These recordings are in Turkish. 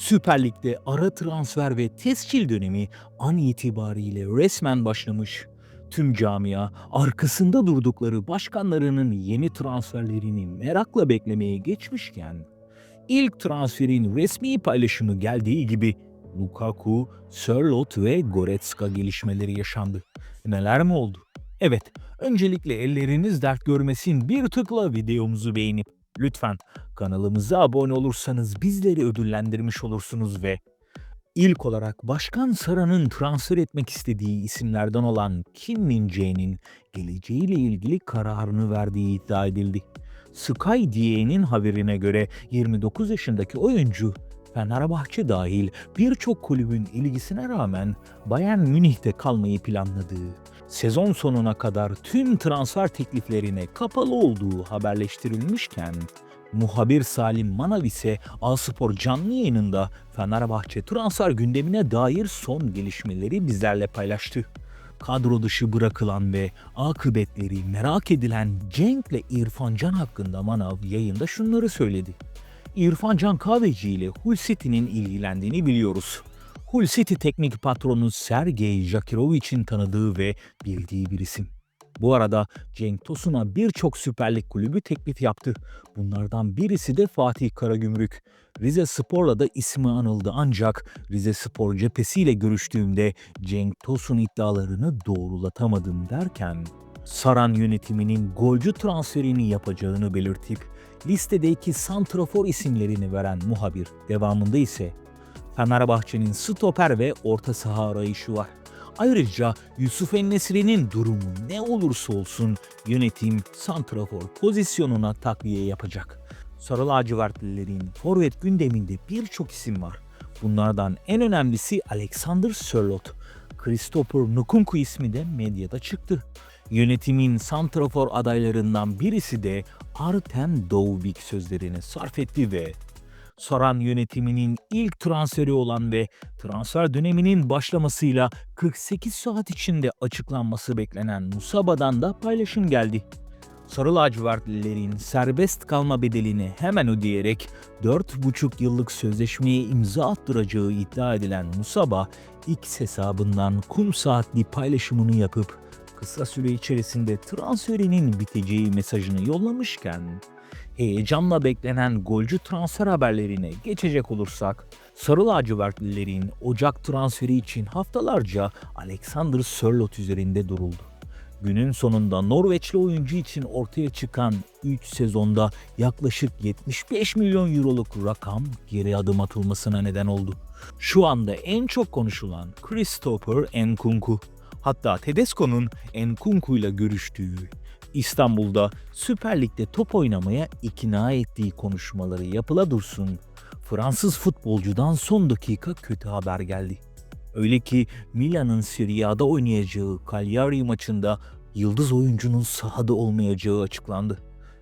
Süper Lig'de ara transfer ve tescil dönemi an itibariyle resmen başlamış. Tüm camia arkasında durdukları başkanlarının yeni transferlerini merakla beklemeye geçmişken ilk transferin resmi paylaşımı geldiği gibi Lukaku, Sörloth ve Goretzka gelişmeleri yaşandı. Neler mi oldu? Evet, öncelikle elleriniz dert görmesin bir tıkla videomuzu beğenip lütfen kanalımıza abone olursanız bizleri ödüllendirmiş olursunuz ve ilk olarak Başkan Sara'nın transfer etmek istediği isimlerden olan Kim Min-jae'nin geleceğiyle ilgili kararını verdiği iddia edildi. Sky DA'nin haberine göre 29 yaşındaki oyuncu Fenerbahçe dahil birçok kulübün ilgisine rağmen Bayern Münih'te kalmayı planladığı, sezon sonuna kadar tüm transfer tekliflerine kapalı olduğu haberleştirilmişken, muhabir Salim Manav ise A-Spor canlı yayınında Fenerbahçe transfer gündemine dair son gelişmeleri bizlerle paylaştı. Kadro dışı bırakılan ve akıbetleri merak edilen Cenk'le İrfan Can hakkında Manav yayında şunları söyledi. İrfan Can Kahveci ile Hull City'nin ilgilendiğini biliyoruz. Hull City teknik patronu Sergey Jakirovic'in tanıdığı ve bildiği bir isim. Bu arada Cenk Tosun'a birçok Süper Lig kulübü teklif yaptı. Bunlardan birisi de Fatih Karagümrük. Rize Spor'la da ismi anıldı ancak Rize Spor cephesiyle görüştüğümde Cenk Tosun iddialarını doğrulatamadım derken Saran yönetiminin golcü transferini yapacağını belirtip listedeki santrafor isimlerini veren muhabir devamında ise Fenerbahçe'nin stoper ve orta saha arayışı var. Ayrıca Yusuf Ennesri'nin durumu ne olursa olsun yönetim santrafor pozisyonuna takviye yapacak. Sarı lacivertlilerin forvet gündeminde birçok isim var. Bunlardan en önemlisi Alexander Sörloth. Christopher Nkunku ismi de medyada çıktı. Yönetimin santrafor adaylarından birisi de Artem Dovbik sözlerini sarf etti ve Soran yönetiminin ilk transferi olan ve transfer döneminin başlamasıyla 48 saat içinde açıklanması beklenen Musaba'dan da paylaşım geldi. Sarı lacivertlilerin serbest kalma bedelini hemen ödeyerek 4,5 yıllık sözleşmeye imza attıracağı iddia edilen Musaba, X hesabından kum saatli paylaşımını yapıp kısa süre içerisinde transferinin biteceği mesajını yollamışken heyecanla beklenen golcü transfer haberlerine geçecek olursak, Sarı lacivertlilerin Ocak transferi için haftalarca Alexander Sörloth üzerinde duruldu. Günün sonunda Norveçli oyuncu için ortaya çıkan 3 sezonda yaklaşık 75 milyon euroluk rakam geri adım atılmasına neden oldu. Şu anda en çok konuşulan Christopher Nkunku. Hatta Tedesco'nun Nkunku ile görüştüğü, İstanbul'da Süper Lig'de top oynamaya ikna ettiği konuşmaları yapıla dursun. Fransız futbolcudan son dakika kötü haber geldi. Öyle ki Milan'ın Serie A'da oynayacağı Cagliari maçında yıldız oyuncunun sahada olmayacağı açıklandı.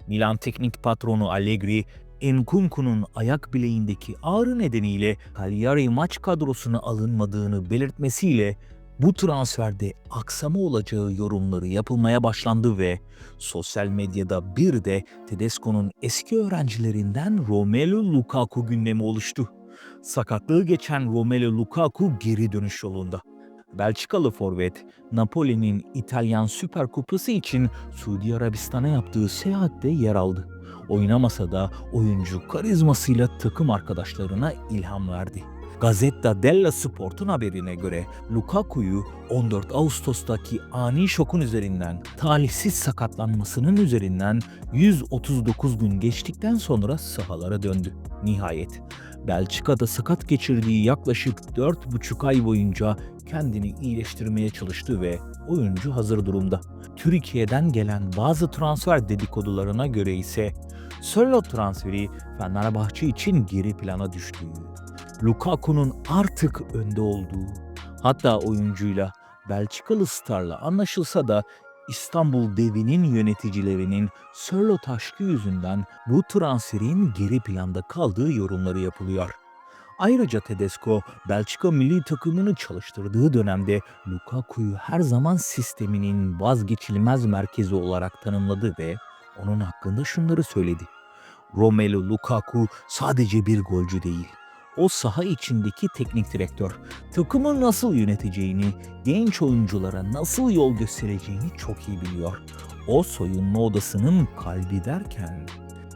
Milan teknik patronu Allegri, Nkunku'nun ayak bileğindeki ağrı nedeniyle Cagliari maç kadrosuna alınmadığını belirtmesiyle bu transferde aksama olacağı yorumları yapılmaya başlandı ve sosyal medyada bir de Tedesco'nun eski öğrencilerinden Romelu Lukaku gündemi oluştu. Sakatlığı geçen Romelu Lukaku geri dönüş yolunda. Belçikalı forvet, Napoli'nin İtalyan Süper Kupası için Suudi Arabistan'a yaptığı seyahatte yer aldı. Oynamasa da oyuncu karizmasıyla takım arkadaşlarına ilham verdi. Gazzetta dello Sport'un haberine göre Lukaku'yu 14 Ağustos'taki ani şokun üzerinden talihsiz sakatlanmasının üzerinden 139 gün geçtikten sonra sahalara döndü. Nihayet Belçika'da sakat geçirdiği yaklaşık 4,5 ay boyunca kendini iyileştirmeye çalıştı ve oyuncu hazır durumda. Türkiye'den gelen bazı transfer dedikodularına göre ise Sörloth transferi Fenerbahçe için geri plana düştüğü, Lukaku'nun artık önde olduğu, hatta oyuncuyla Belçikalı starla anlaşılsa da İstanbul devinin yöneticilerinin Sörloth aşkı yüzünden bu transferin geri planda kaldığı yorumları yapılıyor. Ayrıca Tedesco, Belçika milli takımını çalıştırdığı dönemde Lukaku'yu her zaman sisteminin vazgeçilmez merkezi olarak tanımladı ve onun hakkında şunları söyledi. Romelu Lukaku sadece bir golcü değil. O saha içindeki teknik direktör. Takımı nasıl yöneteceğini, genç oyunculara nasıl yol göstereceğini çok iyi biliyor. O soyunma odasının kalbi derken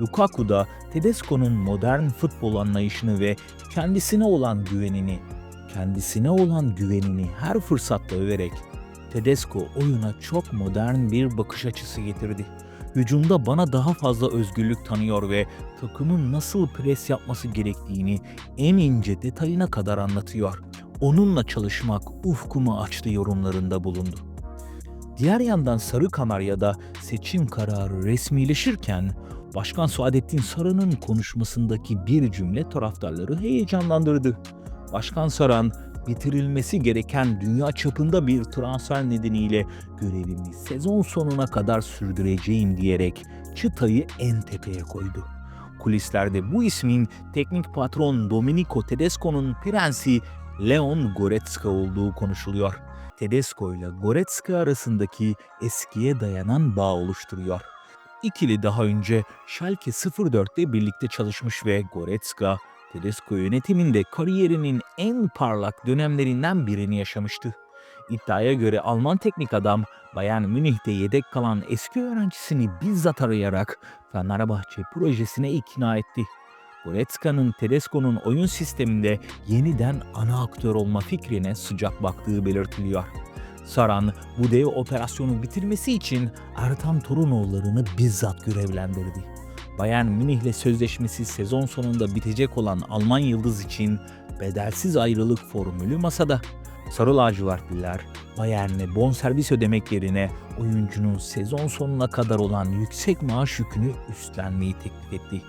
Lukaku da Tedesco'nun modern futbol anlayışını ve kendisine olan güvenini, kendisine olan güvenini her fırsatta överek Tedesco oyuna çok modern bir bakış açısı getirdi. Hücumda bana daha fazla özgürlük tanıyor ve takımın nasıl pres yapması gerektiğini en ince detayına kadar anlatıyor. Onunla çalışmak ufkumu açtı yorumlarında bulundu. Diğer yandan Sarı Kanarya'da seçim kararı resmileşirken Başkan Saadettin Saran'ın konuşmasındaki bir cümle taraftarları heyecanlandırdı. Başkan Saran, bitirilmesi gereken dünya çapında bir transfer nedeniyle görevimi sezon sonuna kadar sürdüreceğim diyerek çıtayı en tepeye koydu. Kulislerde bu ismin teknik patron Domenico Tedesco'nun prensi Leon Goretzka olduğu konuşuluyor. Tedesco ile Goretzka arasındaki eskiye dayanan bağ oluşturuyor. İkili daha önce Schalke 04'te birlikte çalışmış ve Goretzka, Tedesco yönetiminde kariyerinin en parlak dönemlerinden birini yaşamıştı. İddiaya göre Alman teknik adam Bayern Münih'te yedek kalan eski öğrencisini bizzat arayarak Fenerbahçe projesine ikna etti. Goretzka'nın Tedesco'nun oyun sisteminde yeniden ana aktör olma fikrine sıcak baktığı belirtiliyor. Saran bu dev operasyonu bitirmesi için Ertan Torunoğullarını bizzat görevlendirdi. Bayern Münih'le sözleşmesi sezon sonunda bitecek olan Alman yıldız için bedelsiz ayrılık formülü masada. Sarı lacivertliler Bayern'e bonservis ödemek yerine oyuncunun sezon sonuna kadar olan yüksek maaş yükünü üstlenmeyi teklif etti.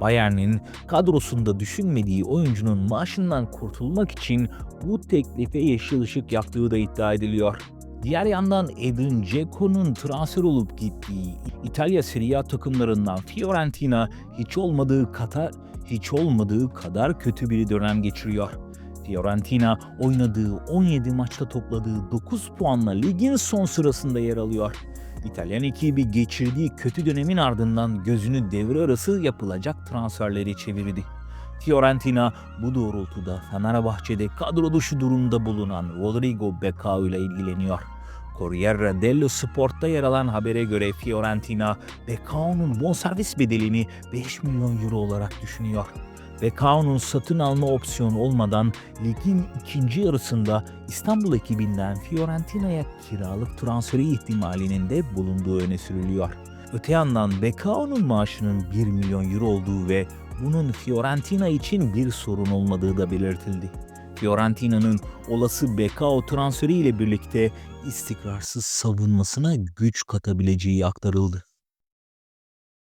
Bayern'in kadrosunda düşünmediği oyuncunun maaşından kurtulmak için bu teklife yeşil ışık yaktığı da iddia ediliyor. Diğer yandan Edin Dzeko'nun transfer olup gittiği İtalya Serie A takımlarından Fiorentina hiç olmadığı kadar hiç olmadığı kadar kötü bir dönem geçiriyor. Fiorentina oynadığı 17 maçta topladığı 9 puanla ligin son sırasında yer alıyor. İtalyan ekibi geçirdiği kötü dönemin ardından gözünü devre arası yapılacak transferleri çevirdi. Fiorentina bu doğrultuda Fenerbahçe'de kadro dışı durumda bulunan Rodrigo Becao ile ilgileniyor. Corriere dello Sport'ta yer alan habere göre Fiorentina, Becao'nun bonservis bedelini 5 milyon euro olarak düşünüyor. Becao'nun satın alma opsiyonu olmadan ligin ikinci yarısında İstanbul ekibinden Fiorentina'ya kiralık transferi ihtimalinin de bulunduğu öne sürülüyor. Öte yandan Becao'nun maaşının 1 milyon euro olduğu ve bunun Fiorentina için bir sorun olmadığı da belirtildi. Fiorentina'nın olası Becao transferi ile birlikte istikrarsız savunmasına güç katabileceği aktarıldı.